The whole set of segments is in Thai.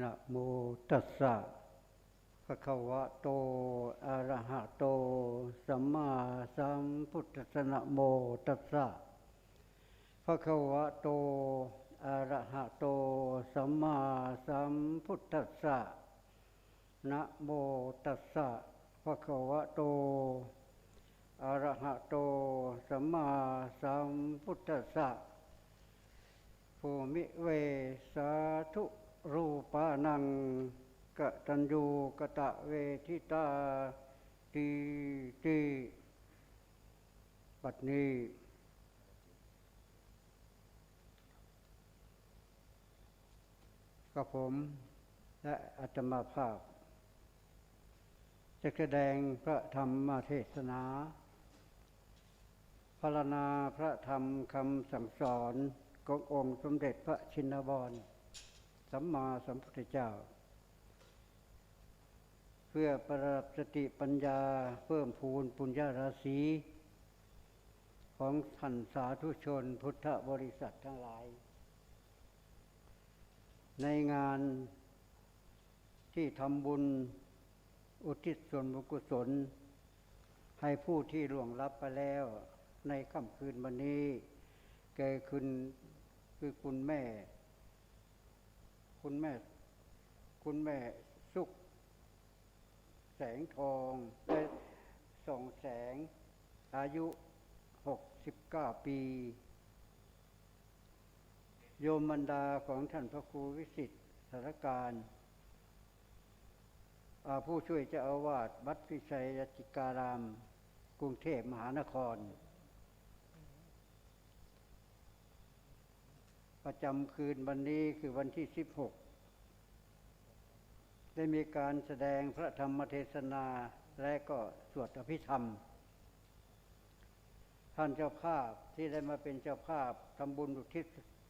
นะโมตัสสะภะคะวะโต อะระหะโต สัมมาสัมพุทธัสสะนะโมตัสสะภะคะวะโต อะระหะโต สัมมาสัมพุทธัสสะนะโมตัสสะภะคะวะโต อะระหะโต สัมมาสัมพุทธัสสะภูมิเวสาธุ รูปานังกตัญญูกะตะเวทิตาตีตีปัดนี้กับผมและอาตมาภาพ จะแสดงพระธรรมเทศนาพรรณนาพระธรรมคำสั่งสอนขององค์สมเด็จพระชินวร สัมมาสัมพุทธเจ้า เพื่อประดับสติปัญญาเพิ่มพูนปุญญาราศีของท่านสาธุชนพุทธบริษัททั้งหลาย ในงานที่ทำบุญอุทิศส่วนบุญกุศล ให้ผู้ที่ล่วงลับไปแล้วในค่ำคืนวันนี้ แกคุณคือคุณแม่ คุณแม่ คุณแม่สุข แสงทองและส่องแสง อายุหกสิบเก้าปี โยมบรรดาของท่านพระครูวิสิทธิ์สารการผู้ช่วยเจ้าอาวาสวัดพิชัยยจิการาม กรุงเทพมหานคร ประจำคืนวันนี้คือวันที่ 16 ได้มีการแสดงพระธรรมเทศนาและก็สวดอภิธรรม ท่านเจ้าภาพที่ได้มาเป็นเจ้าภาพทำบุญอุทิศ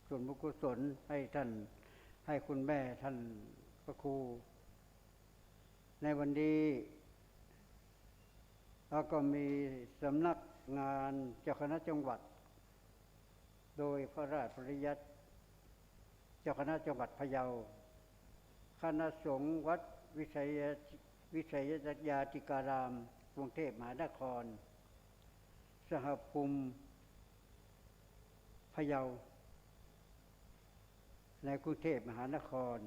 ส่วนบุญกุศลให้ท่านให้คุณแม่ท่านพระครู ในวันนี้แล้วก็มีสำนักงานเจ้าคณะจังหวัด โดยพระราชปริยัติ เจ้าคณะจังหวัดพะเยา คณะสงฆ์วัดวิชัยวิชัยยาติการาม กรุงเทพมหานคร สหภูมิพะเยา ในกรุงเทพมหานคร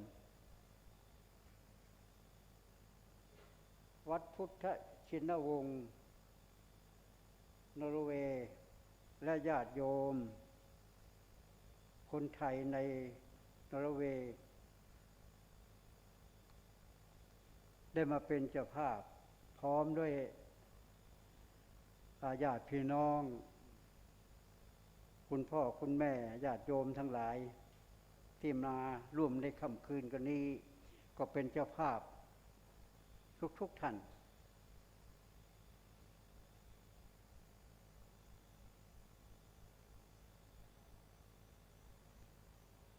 วัดพุทธชินวงศ์นอร์เวย์และญาติโยม คนไทยใน นอร์เวย์ ได้มาเป็นเจ้าภาพ พร้อมด้วยอาญาติพี่น้อง คุณพ่อคุณแม่ญาติโยมทั้งหลาย ที่มาร่วมในค่ำคืนกันนี้ ก็เป็นเจ้าภาพทุกๆทท่าน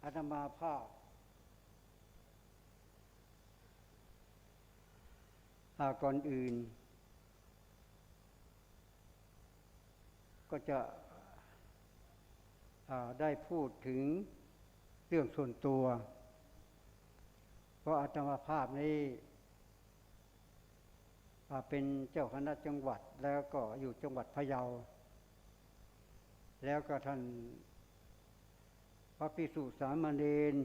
อาตมาภาพอาก่อนอื่น ก็จะได้พูดถึงเรื่องส่วนตัว เพราะอาตมาภาพนี้เป็นเจ้าคณะจังหวัดแล้วก็อยู่จังหวัดพะเยา แล้วก็ท่าน พระภิกษุสามเณร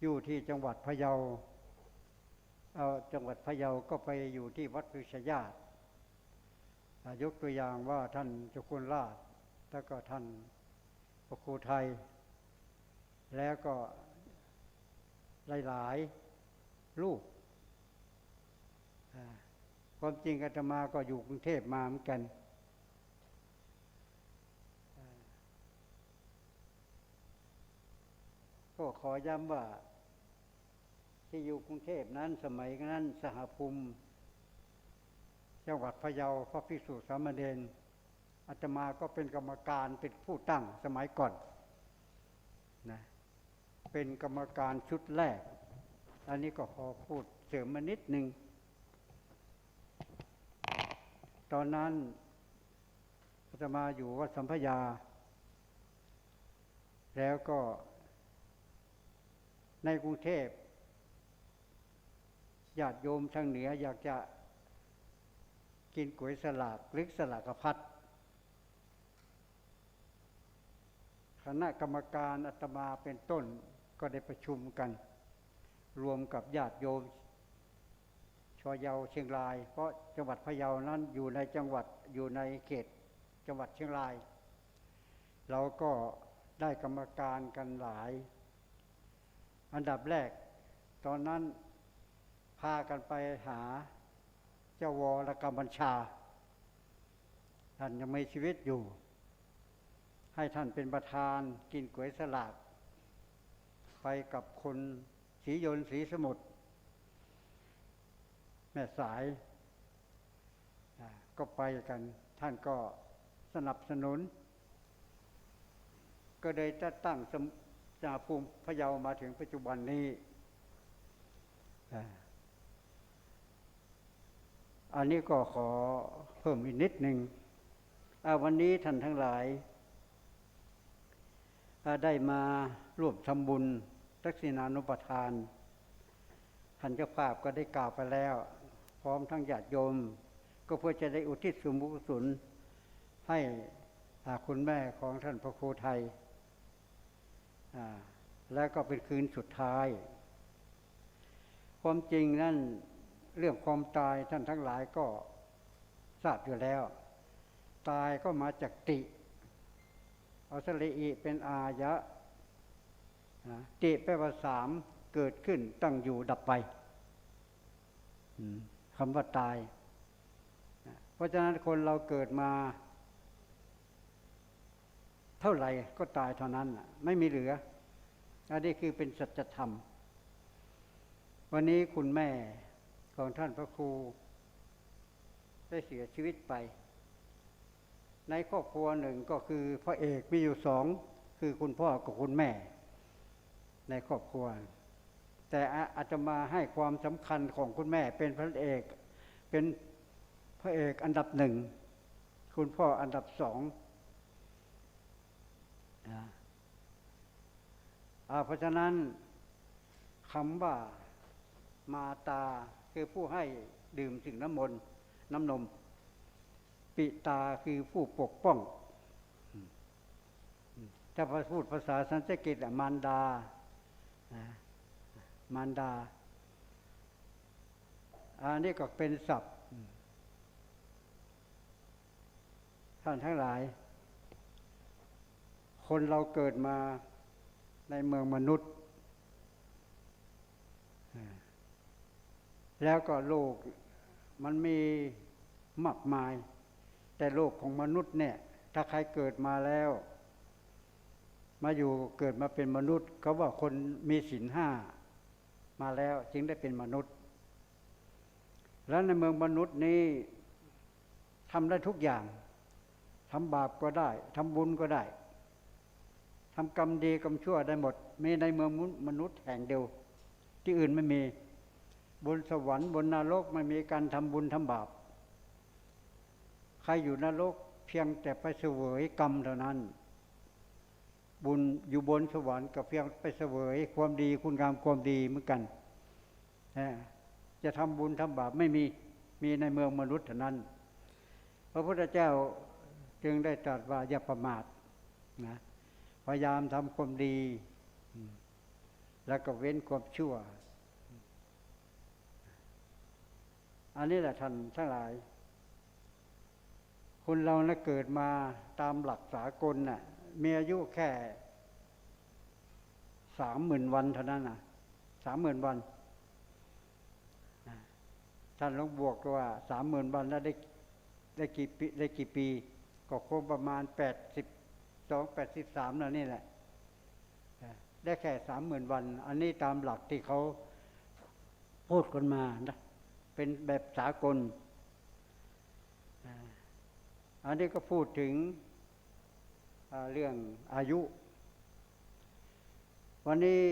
อยู่ที่จังหวัดพะเยาเอาจังหวัดพะเยาก็ไปอยู่ที่วัดพิชยาตยกตัวอย่างว่าท่านจ้าคุณราช แล้วก็ท่านพระครูไทย แล้วก็หลายๆลูกความจริงอาตมาก็อยู่กรุงเทพมาเหมือนกัน ก็ขอย้ำว่า ที่อยู่กรุงเทพนั้นสมัยนั้นสหภูมิ จังหวัดพะเยาพระภิกษุสามเณรอาตมาก็เป็นกรรมการเป็นผู้ตั้งสมัยก่อนนะเป็นกรรมการชุดแรก อันนี้ก็พอพูดเสริมมานิดหนึ่ง ตอนนั้นอาตมาอยู่วัดสัมพยา แล้วก็ ในกรุงเทพญาติโยมทางเหนืออยากจะกินก๋วยสลากหรือสลากพัดคณะกรรมการอาตมาเป็นต้นก็ได้ประชุมกัน รวมกับญาติโยมชอยาเชียงราย เพราะจังหวัดพะเยานั้นอยู่ในจังหวัดอยู่ในเขตจังหวัดเชียงราย เราก็ได้กรรมการกันหลาย อันดับแรก ตอนนั้นพากันไปหาเจ้าวรกรรมบัญชา ท่านยังมีชีวิตอยู่ ให้ท่านเป็นประธานกินก๋วยสลากไปกับคนศรียนต์ศรีสมุทรแม่สายก็ไปกัน ท่านก็สนับสนุน ก็เลยจะตั้ง จากภูมิพะเยามาถึงปัจจุบันนี้ อันนี้ก็ขอเพิ่มอีกนิดหนึ่ง วันนี้ท่านทั้งหลายได้มาร่วมทำบุญทักษิณานุปทาน ท่านเจ้าภาพก็ได้กล่าวไปแล้ว พร้อมทั้งญาติโยม ก็เพื่อจะได้อุทิศส่วนบุญกุศลให้คุณแม่ของท่านพระครูไทย แล้วก็เป็นคืนสุดท้าย ความจริงนั่นเรื่องความตายท่านทั้งหลายก็ทราบอยู่แล้ว ตายก็มาจากติเอาสลีอีเป็นอายะติแปลว่าสามเกิดขึ้นตั้งอยู่ดับไปคำว่าตาย เพราะฉะนั้นคนเราเกิดมา เท่าไหร่ก็ตายเท่านั้นไม่มีเหลืออันนี้คือเป็นสัจธรรม วันนี้คุณแม่ของท่านพระครู ได้เสียชีวิตไป ในครอบครัวหนึ่งก็คือพระเอกมีอยู่สองคือคุณพ่อกับคุณแม่ ในครอบครัว แต่อาจจะมาให้ความสำคัญของคุณแม่เป็นพระเอกเป็นพระเอกอันดับหนึ่ง คุณพ่ออันดับสอง เพราะฉะนั้นคำว่ามาตาคือผู้ให้ดื่มสิ่งน้ำมนต์น้ำนม ปิตาคือผู้ปกป้องถ้าพูดภาษาสันสกฤตมารดานะมารดา อันนี้ก็เป็นศัพท์ ท่านทั้งหลาย คนเราเกิดมาในเมืองมนุษย์ แล้วก็โลกมันมีมากมาย แต่โลกของมนุษย์เนี่ย ถ้าใครเกิดมาแล้ว มาอยู่เกิดมาเป็นมนุษย์เขาว่าคนมีศีลห้ามาแล้วจึงได้เป็นมนุษย์ แล้วในเมืองมนุษย์นี้ทำได้ทุกอย่างทำบาปก็ได้ทำบุญก็ได้ ทำกรรมดีกรรมชั่วได้หมด มีในเมืองมนุษย์แห่งเดียว ที่อื่นไม่มี บนสวรรค์บนนรกไม่มีการทำบุญทำบาป ใครอยู่นรกเพียงแต่ไปเสวยกรรมเท่านั้น บุญอยู่บนสวรรค์ก็เพียงไปเสวยความดีคุณงามความดีเหมือนกัน จะทำบุญทำบาปไม่มี มีในเมืองมนุษย์เท่านั้น พระพุทธเจ้าจึงได้ตรัสว่าอย่าประมาทนะ พยายามทำความดี แล้วก็เว้นความชั่ว อันนี้แหละท่านทั้งหลาย คนเรานะเกิดมาตามหลักสากลน่ะมีอายุแค่สามหมื่นวันเท่านั้นน่ะสามหมื่นวันท่านลองบวกดูว่าสามหมื่นวันแล้วได้ได้กี่ปีได้กี่ปี ก็คงประมาณแปดสิบ สองแปดสิบสามแล้วนี่แหละ ได้แค่สามหมื่นวัน อันนี้ตามหลักที่เขาพูดกันมานะเป็นแบบสากล อันนี้ก็พูดถึงเรื่องอายุ วันนี้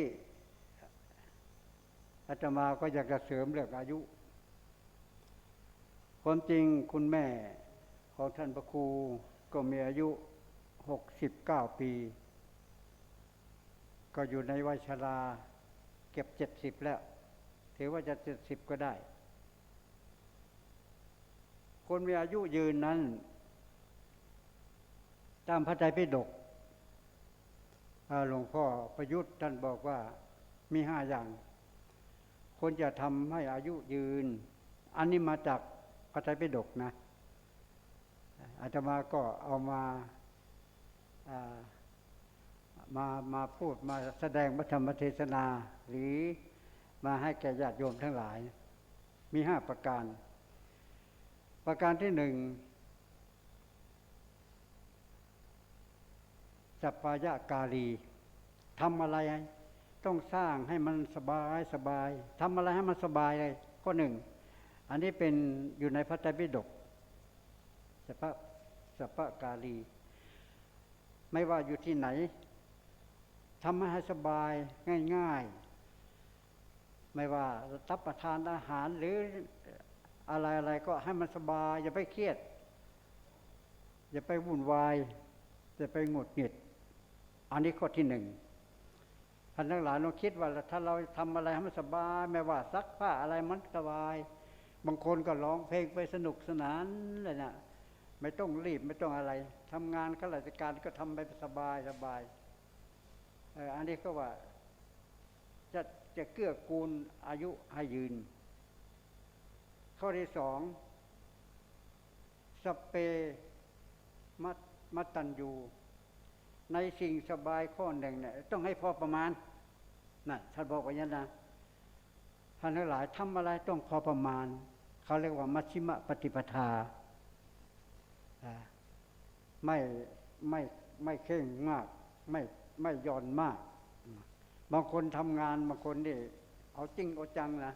อาตมาก็อยากจะเสริมเรื่องอายุ ความจริงคุณแม่ของท่านพระครูก็มีอายุ หกสิบเก้าปี ก็อยู่ในวัยชราเก็บเจ็ดสิบแล้ว ถือว่าจะเจ็ดสิบก็ได้ คนมีอายุยืนนั้น ตามพระไตรปิฎกหลวงพ่อประยุทธ์ท่านบอกว่ามีห้าอย่าง คนจะทำให้อายุยืน อันนี้มาจากพระไตรปิฎกนะอาตมาก็เอามา มามาพูดมาแสดงพระธรรมเทศนา หรือมาให้แก่ญาติโยมทั้งหลาย มีห้าประการ ประการที่หนึ่งสัปปายะกาลีทำอะไรต้องสร้างให้มันสบายสบายทำอะไรให้มันสบายเลยข้อหนึ่ง อันนี้เป็นอยู่ในพระไตรปิฎกสัปปะสัปปะกาลี ไม่ว่าอยู่ที่ไหนทำให้สบายง่ายๆ ไม่ว่ารับประทานอาหารหรืออะไรอะไรก็ให้มันสบาย อย่าไปเครียด อย่าไปวุ่นวาย อย่าไปหงุดหงิด อันนี้ข้อที่หนึ่งท่านทั้งหลายลองคิดว่าถ้าเราทำอะไรให้มันสบาย ไม่ว่าซักผ้าอะไรมันสบาย บางคนก็ร้องเพลงไปสนุกสนานเลยนะ ไม่ต้องรีบไม่ต้องอะไรทำงานข้าราชการก็ทำไปสบายสบายเอออันนี้ก็ว่า จะจะเกื้อกูลอายุให้ยืน ข้อที่สองสเปมัตมัตตัญญูในสิ่งสบายข้อหนึ่งเนี่ยต้องให้พอประมาณนะท่านบอกว่าอย่างนั้นนะท่านทั้งหลายทำอะไรต้องพอประมาณ เขาเรียกว่ามัชชิมะปฏิปทา ไม่ไม่ไม่เข่งมาก ไม่ไม่ย่อนมาก บางคนทำงานบางคนนี่เอาจริงเอาจังนะ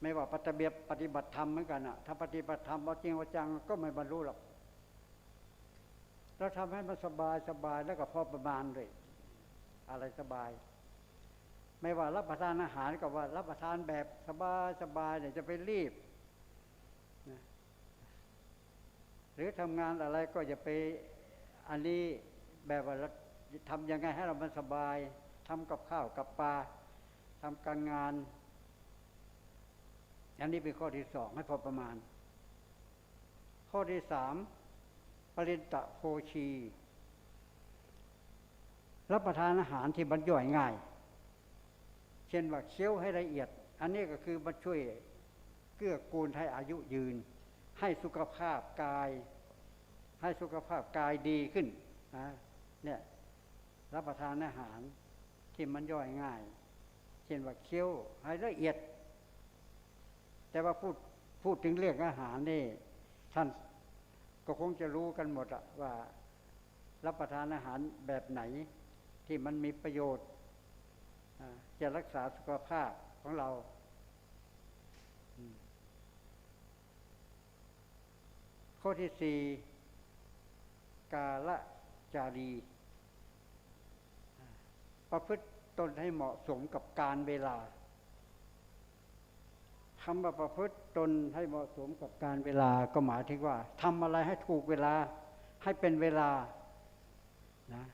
ไม่ว่าปฏิบัติปฏิบัติธรรมเหมือนกันอะถ้าปฏิบัติธรรมเอาจริงเอาจังก็ไม่บรรลุหรอกเราทำให้มันสบายสบายแล้วก็พอประมาณเลยอะไรสบาย ไม่ว่ารับประทานอาหารก็ว่า รับประทานแบบสบายสบายเนี่ยจะไปรีบนะ หรือทำงานอะไรก็อย่าไปอันนี้แบบว่าทำยังไงให้เรามันสบายทำกับข้าวกับปลาทำการงานอันนี้เป็นข้อที่สองให้พอประมาณ ข้อที่สามปรินตะโภชี รับประทานอาหารที่บรรย่อยง่าย เช่นว่าเคี้ยวให้ละเอียด อันนี้ก็คือมาช่วยเกื้อกูลให้อายุยืน ให้สุขภาพกาย ให้สุขภาพกายดีขึ้นนะเนี่ยรับประทานอาหารที่มันย่อยง่าย เช่นว่าเคี้ยวให้ละเอียด แต่ว่าพูดพูดถึงเรื่องอาหารนี่ ท่านก็คงจะรู้กันหมดอะว่ารับประทานอาหารแบบไหนที่มันมีประโยชน์จะรักษาสุขภาพของเรา ข้อที่สี่กาละจารี ประพฤติตนให้เหมาะสมกับการเวลาคำว่าประพฤติตนให้เหมาะสมกับการเวลาก็หมายถึงว่าทำอะไรให้ถูกเวลาให้เป็นเวลานะ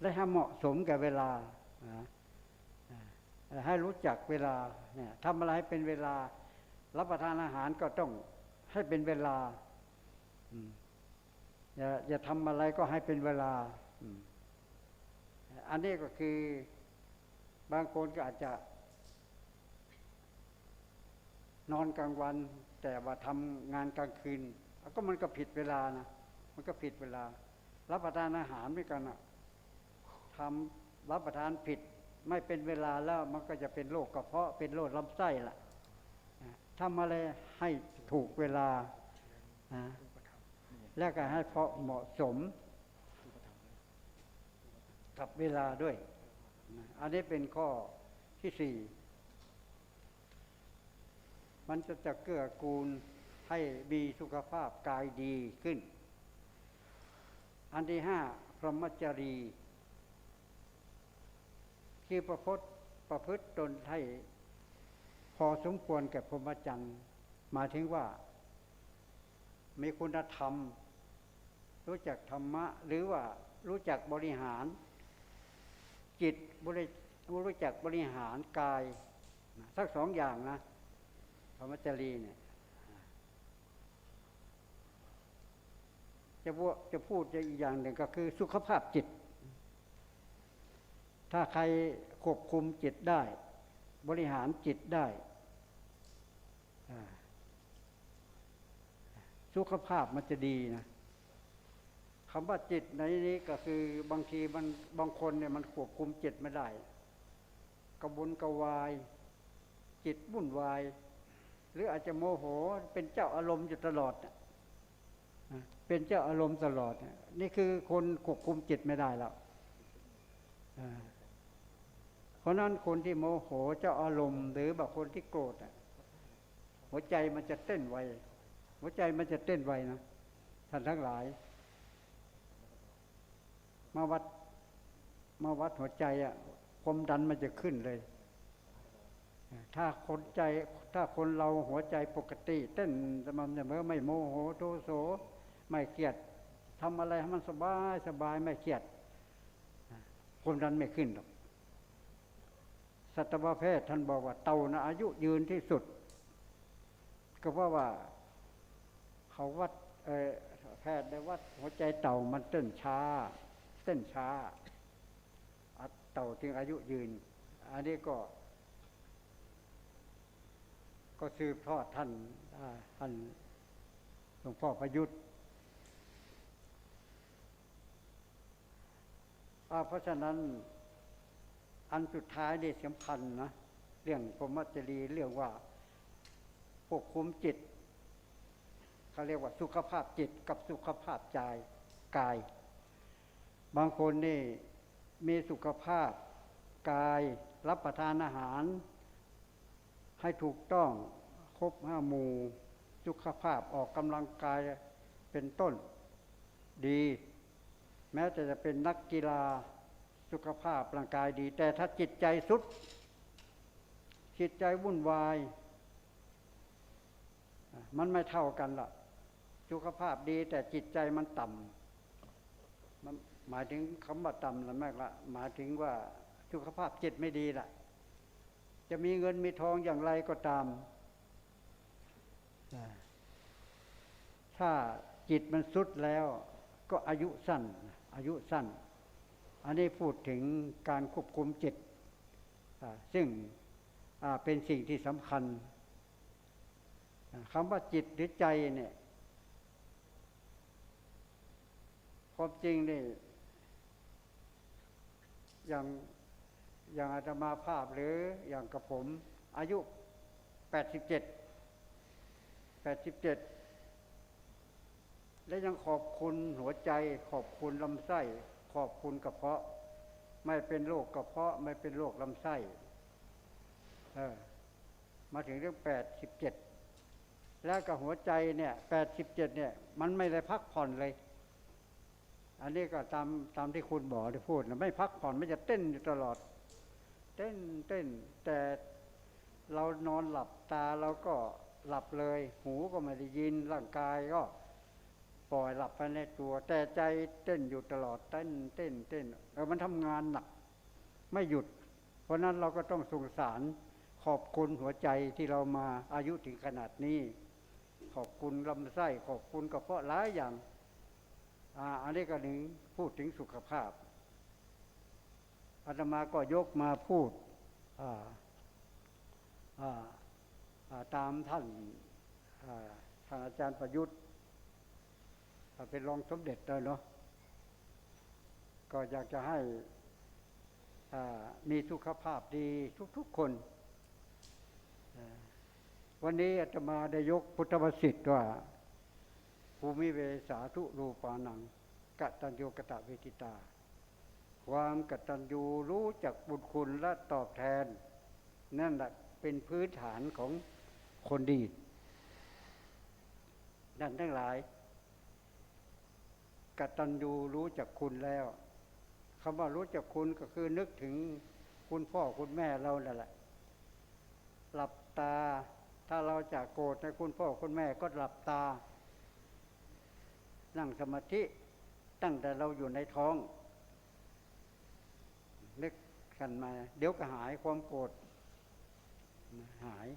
และให้เหมาะสมกับเวลานะให้รู้จักเวลาเนี่ยทำอะไรให้เป็นเวลา รับประทานอาหารก็ต้องให้เป็นเวลา อย่าอย่าทำอะไรก็ให้เป็นเวลาอันนี้ก็คือบางคนก็อาจจะ นอนกลางวัน แต่ว่าทำงานกลางคืนก็มันก็ผิดเวลานะมันก็ผิดเวลา รับประทานอาหารด้วยกันอะทำรับประทานผิดไม่เป็นเวลาแล้วมันก็จะเป็นโรคกระเพาะเป็นโรคลำไส้ละทำอะไรให้ถูกเวลานะ แล้วก็ให้เพาะเหมาะสมกับเวลาด้วย อันนี้เป็นข้อที่สี่ มันจะจะเกื้อกูลให้มีสุขภาพกายดีขึ้น อันที่ห้าพรหมจรี คือประพฤติประพฤติตนให้พอสมควรแก่พรหมจรรย์หมายถึงว่า มีคุณธรรม รู้จักธรรมะ หรือว่ารู้จักบริหาร จิตบริรู้จักบริหารกายสักสองอย่างนะพรหมจรีเนี่ยจะพูดจะพูดอีกอย่างหนึ่งก็คือสุขภาพจิต ถ้าใครควบคุมจิตได้ บริหารจิตได้สุขภาพมันจะดีนะ คำว่าจิตในนี้ก็คือบางทีมันบางคนเนี่ยมันควบคุมจิตไม่ได้กระวนกระวาย จิตวุ่นวาย หรืออาจจะโมโหเป็นเจ้าอารมณ์อยู่ตลอดเป็นเจ้าอารมณ์ตลอด นี่คือคนควบคุมจิตไม่ได้แล้วเพราะนั้นคนที่โมโหเจ้าอารมณ์ หรือบางคนที่โกรธหัวใจมันจะเต้นไวหัวใจมันจะเต้นไวนะท่านทั้งหลาย มาวัดมาวัดหัวใจอะความดันมันจะขึ้นเลย ถ้าคนใจ ถ้าคนเราหัวใจปกติ เต้นสม่ำเสมอไม่โมโหโทโสไม่เครียดทำอะไรให้มันสบายสบายไม่เครียดความดันไม่ขึ้นหรอกสัตวแพทย์ท่านบอกว่าเต่านะอายุยืนที่สุด ก็เพราะว่าเขาวัดเออแพทย์ได้วัดหัวใจเต่ามันเต้นช้า เต้นช้าเต่าจึงอายุยืน อันนี้ก็ ก็สืบทอดท่านท่านหลวงพ่อประยุทธ์เพราะฉะนั้นอันสุดท้ายนี่สำคัญนะ เรื่องพรมจรีเรื่องว่าควบคุมจิตเขาเรียกว่าสุขภาพจิตกับสุขภาพใจกาย บางคนนี่มีสุขภาพกายรับประทานอาหาร ให้ถูกต้องครบห้าหมู่สุขภาพออกกำลังกายเป็นต้นดี แม้แต่จะเป็นนักกีฬาสุขภาพร่างกายดี แต่ถ้าจิตใจสุด จิตใจวุ่นวาย มันไม่เท่ากันล่ะ สุขภาพดีแต่จิตใจมันต่ำมัน หมายถึงคำว่าต่ำนะแม่ละหมายถึงว่าสุขภาพจิตไม่ดีละจะมีเงินมีทองอย่างไรก็ตาม ถ้าจิตมันสุดแล้ว ก็อายุสั้น อายุสั้น อันนี้พูดถึงการควบคุมจิต ซึ่งเป็นสิ่งที่สำคัญคำว่าจิตหรือใจเนี่ยความจริงนี่ อย่างอย่างอาตมาภาพหรืออย่างกับผม อายุแปดสิบเจ็ดและยังขอบคุณหัวใจ ขอบคุณลำไส้ ขอบคุณกระเพาะ ไม่เป็นโรคกระเพาะ ไม่เป็นโรคลำไส้เออมาถึงเรื่องแปดสิบเจ็ดแล้วกับหัวใจเนี่ยแปดสิบเจ็ดเนี่ย มันไม่ได้พักผ่อนเลย อันนี้ก็ตามตามที่คุณบอกที่พูดนะไม่พักผ่อนไม่จะเต้นอยู่ตลอด เต้นเต้น แต่เรานอนหลับตาเราก็หลับเลย หูก็ไม่ได้ยินร่างกายก็ปล่อยหลับไปในตัว แต่ใจเต้นอยู่ตลอดเต้นเต้นเต้นเออมันทำงานหนัก ไม่หยุด เพราะนั้นเราก็ต้องสงสารขอบคุณหัวใจที่เรามาอายุถึงขนาดนี้ ขอบคุณลำไส้ขอบคุณกระเพาะหลายอย่าง อันนี้ก็หนึ่งพูดถึงสุขภาพอาตมาก็ยกมาพูดตามท่านท่านอาจารย์ประยุทธ์เป็นรองสมเด็จเลยเนาะก็อยากจะให้มีสุขภาพดีทุกๆคน วันนี้อาตมาได้ยกพุทธวสิทธิ์ว่า ภูมิเวสาธุรูปานังกตัญญูกตะเวทิตา ความกตัญญูรู้จักบุญคุณและตอบแทน นั่นแหละเป็นพื้นฐานของคนดีดันทั้งหลายกตัญญูรู้จักคุณแล้วคำว่ารู้จักคุณก็คือนึกถึงคุณพ่อคุณแม่เรานั่นแหละ หลับตา ถ้าเราจะโกรธในคุณพ่อคุณแม่ก็หลับตา นั่งสมาธิตั้งแต่เราอยู่ในท้องนึกกันมา เดี๋ยวก็หายความโกรธหาย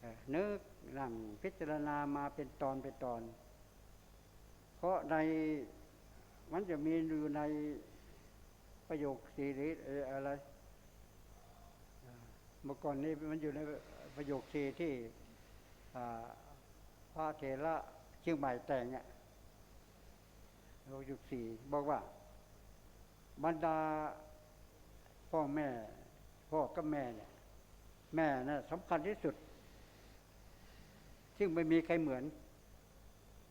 เอ่อนึกหลังพิจารณามาเป็นตอนเป็นตอน เพราะในมันจะมีอยู่ในประโยคสีหรืออะไรเมื่อก่อนนี้มันอยู่ในประโยคสีที่พระเถระเชียงใหม่แต่งอะ ระโยคสีบอกว่า บรรดาพ่อแม่ พ่อกับแม่เนี่ย แม่น่ะสำคัญที่สุด ซึ่งไม่มีใครเหมือน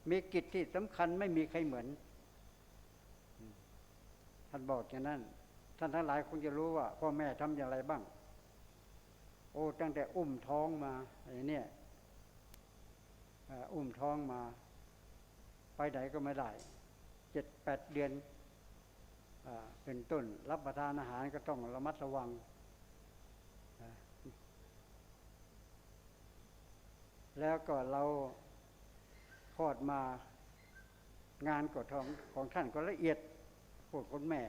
มีกิจที่สำคัญไม่มีใครเหมือนท่านบอกอย่างนั้น ท่านทั้งหลายคงจะรู้ว่า พ่อแม่ทำอย่างไรบ้าง โอ้ตั้งแต่อุ้มท้องมาอย่างเนี้ยเอ่อุ้มท้องมา ไปไหนก็ไม่ได้ เจ็ดแปดเดือนอเป็นต้น รับประทานอาหารก็ต้องระมัดระวัง แล้วก็เราคลอดมางานกดท้องของท่านก็ละเอียดพวกคนแม่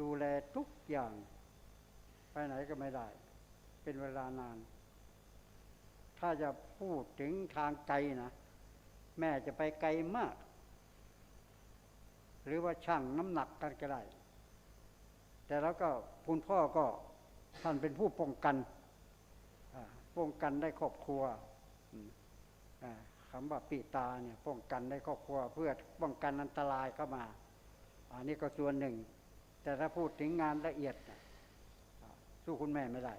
ดูแลทุกอย่าง ไปไหนก็ไม่ได้ เป็นเวลานาน ถ้าจะพูดถึงทางไกลนะ แม่จะไปไกลมาก หรือว่าช่างน้ำหนักกันก็ได้ แต่แล้วก็คุณพ่อก็ท่านเป็นผู้ป้องกันป้องกันได้ครอบครัวอืมอ่าคำว่าปีตาเนี่ยป้องกันได้ครอบครัว เพื่อป้องกันอันตรายเข้ามา อันนี้ก็ส่วนหนึ่ง แต่ถ้าพูดถึงงานละเอียดสู้คุณแม่ไม่ได้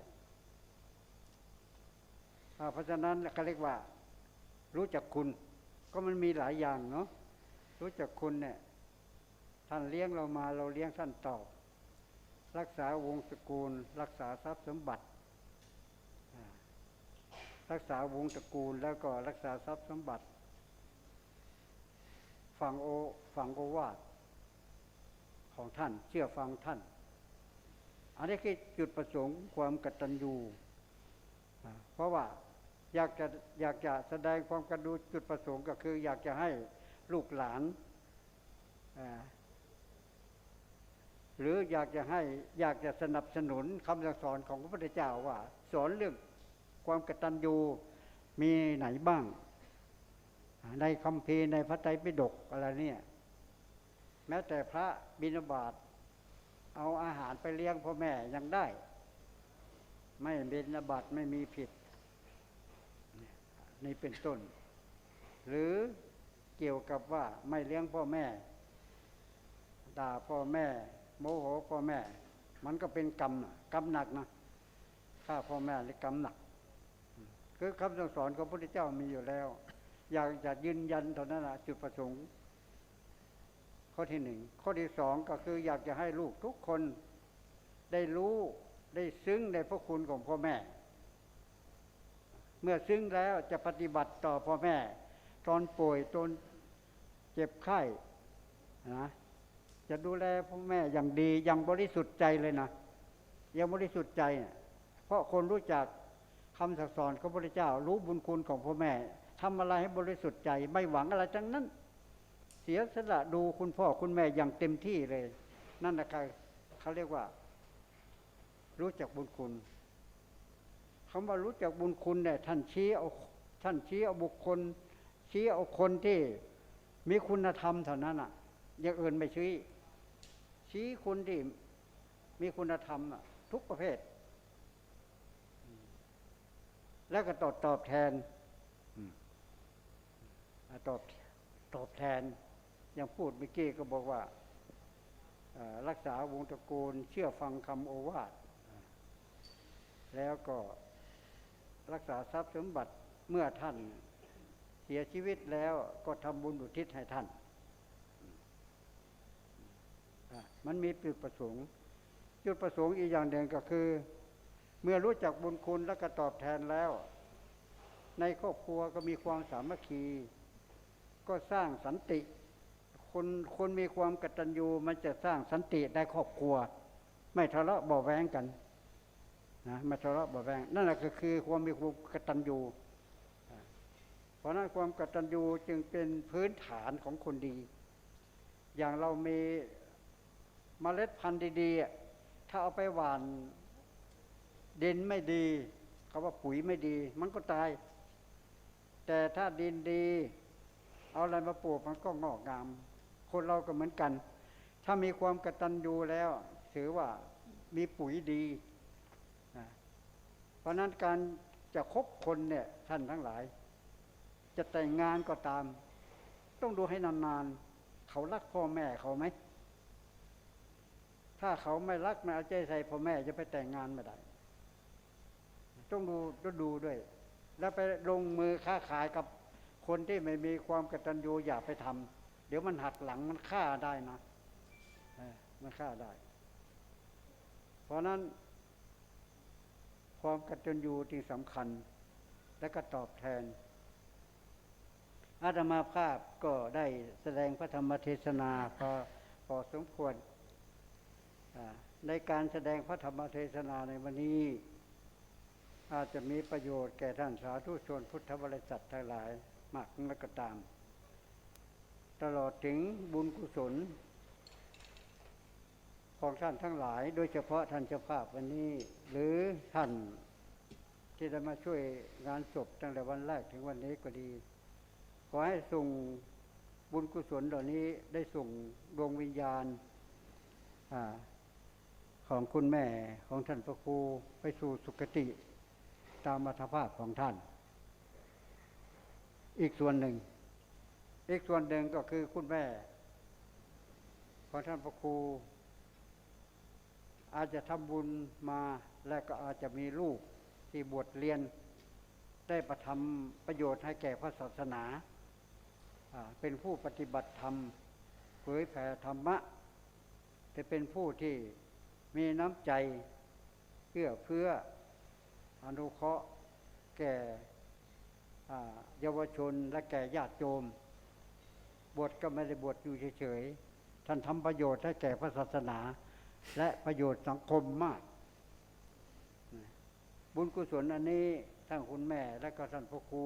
เพราะฉะนั้นเขาเรียกว่า รู้จักคุณก็มันมีหลายอย่างเนาะรู้จักคุณเนี่ย ท่านเลี้ยงเรามาเราเลี้ยงท่านตอบ รักษาวงศ์ตระกูล รักษาทรัพย์สมบัติ รักษาวงศ์ตระกูลแล้วก็รักษาทรัพย์สมบัติ ฟังโอฟังโอวาทของท่าน เชื่อฟังท่าน อันนี้คือจุดประสงค์ความกตัญญูเพราะว่าอยากจะอยากจะแสดงความกตัญญูจุดประสงค์ก็คือ อยากจะให้ลูกหลานอ่า หรืออยากจะให้อยากจะสนับสนุนคำสอนของพระพุทธเจ้าว่า สอนเรื่องความกตัญญูมีไหนบ้าง ในคำพีในพระไตรปิฎกอะไรเนี่ยแม้แต่พระบิณฑบาตเอาอาหารไปเลี้ยงพ่อแม่ยังได้ ไม่บิณฑบาตไม่มีผิดนี่เป็นต้น หรือเกี่ยวกับว่าไม่เลี้ยงพ่อแม่ด่าพ่อแม่ โมโหพ่อแม่ มันก็เป็นกรรมนะกรรมหนักนะฆ่าพ่อแม่นี่กรรมหนัก คือคำสั่งสอนของพระพุทธเจ้ามีอยู่แล้ว อยากจะยืนยันเท่านั้นนะจุดประสงค์ ข้อที่หนึ่งข้อที่สองก็คืออยากจะให้ลูกทุกคนได้รู้ได้ซึ้งในพระคุณของพ่อแม่ เมื่อซึ้งแล้วจะปฏิบัติต่อพ่อแม่ ตอนป่วยตอนเจ็บไข้นะ จะดูแลพ่อแม่อย่างดีอย่างบริสุทธิ์ใจเลยนะอย่างบริสุทธิ์ใจ เพราะคนรู้จักคำสั่งสอนของพระเจ้า รู้บุญคุณของพ่อแม่ทำอะไรให้บริสุทธิ์ใจ ไม่หวังอะไรทั้งนั้น เสียสละดูคุณพ่อคุณแม่อย่างเต็มที่เลย นั่นแหละครับเขาเรียกว่า รู้จักบุญคุณคำว่ารู้จักบุญคุณเนี่ยท่านชี้เอาท่านชี้เอาบุคคล ชี้เอาคนที่มีคุณธรรมเท่านั้นอะอย่างอื่นไม่ชี้ ชี้คนที่มีคุณธรรมทุกประเภท แล้วก็ตอบตอบแทนอตอบตอบแทนอย่างพูดเมื่อกี้ก็บอกว่า รักษาวงตระกูล เชื่อฟังคำโอวาท แล้วก็รักษาทรัพย์สมบัติเมื่อท่านเสียชีวิตแล้วก็ทำบุญอุทิศให้ท่าน มันมีจุดประสงค์ จุดประสงค์อีกอย่างหนึ่งก็คือ เมื่อรู้จักบุญคุณแล้วก็ตอบแทนแล้ว ในครอบครัวก็มีความสามัคคี ก็สร้างสันติ คนคนมีความกตัญญูมันจะสร้างสันติได้ครอบครัว ไม่ทะเลาะเบาแวงกันนะไม่ทะเลาะเบาแวงนั่นแหละก็คือความมีความกตัญญูเพราะนั้นความกตัญญูจึงเป็นพื้นฐานของคนดี อย่างเรามี เมล็ดพันธุ์ดีๆอะถ้าเอาไปหว่านดินไม่ดีเขาว่าปุ๋ยไม่ดี มันก็ตาย แต่ถ้าดินดี เอาอะไรมาปลูกมันก็งอกงาม คนเราก็เหมือนกัน ถ้ามีความกตัญญูแล้ว ถือว่ามีปุ๋ยดีนะเพราะนั้นการจะคบคนเนี่ยท่านทั้งหลาย จะแต่งงานก็ตาม ต้องดูให้นานๆ เขารักพ่อแม่เขาไหม ถ้าเขาไม่รักไม่เอาใจใส่พ่อแม่จะไปแต่งงานไม่ได้ ต้องดูต้องดูด้วย แล้วไปลงมือค้าขายกับคนที่ไม่มีความกตัญญูอย่าไปทำเดี๋ยวมันหักหลังมันฆ่าได้นะมันฆ่าได้ เพราะนั้น ความกตัญญูจึงสำคัญ และก็ตอบแทนอาตมาภาพก็ได้แสดงพระธรรมเทศนาพอพอสมควร ในการแสดงพระธรรมเทศนาในวันนี้ อาจจะมีประโยชน์แก่ท่านสาธุชนพุทธบริษัททั้งหลายมากนักก็ตาม ตลอดถึงบุญกุศล ของท่านทั้งหลาย โดยเฉพาะท่านเจ้าภาพวันนี้ หรือท่านที่ได้มาช่วยงานศพตั้งแต่วันแรกถึงวันนี้ก็ดี ขอให้ส่งบุญกุศลเหล่านี้ได้ส่งดวงวิญญาณอา ของคุณแม่ของท่านพระครูไปสู่สุคติ ตามอัตภาพของท่าน อีกส่วนหนึ่ง อีกส่วนหนึ่งก็คือคุณแม่ ของท่านพระครู อาจจะทำบุญมาและก็อาจจะมีลูกที่บวชเรียน ได้ประทำประโยชน์ให้แก่พระศาสนาอ่าเป็นผู้ปฏิบัติธรรมเผยแผ่ธรรมะ จะเป็นผู้ที่ มีน้ำใจเพื่อเพื่ออนุเคราะห์แก่เยาวชนและแก่ญาติโยม บวชก็ไม่ได้บวชอยู่เฉยๆ ท่านทำประโยชน์ให้แก่พระศาสนา และประโยชน์สังคมมาก บุญกุศลอันนี้ทั้งคุณแม่และก็ท่านพระครู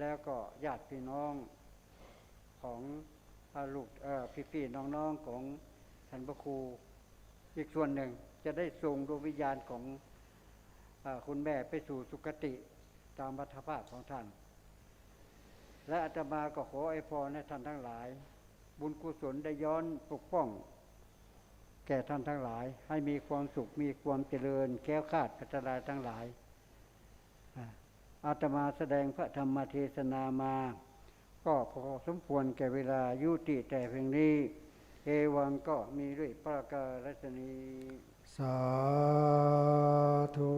แล้วก็ญาติพี่น้องของลูกพี่ๆน้องๆของท่านพระครู อีกส่วนหนึ่งจะได้ส่งดวงวิญญาณของอคุณแม่ไปสู่สุคติตามวัฏภาพของท่าน และอาตมาก็ขอไอพรให้ท่านทั้งหลาย บุญกุศลได้ย้อนปกป้อง แก่ท่านทั้งหลาย ให้มีความสุขมีความเจริญ แก้วคาดพัฒนาทั้งหลายอาอาตมาแสดงพระธรรมเทศนามา ก็พอสมควรแก่เวลายุติแต่เพียงนี้ เอวังก็มีด้วยประการศนีสาธุ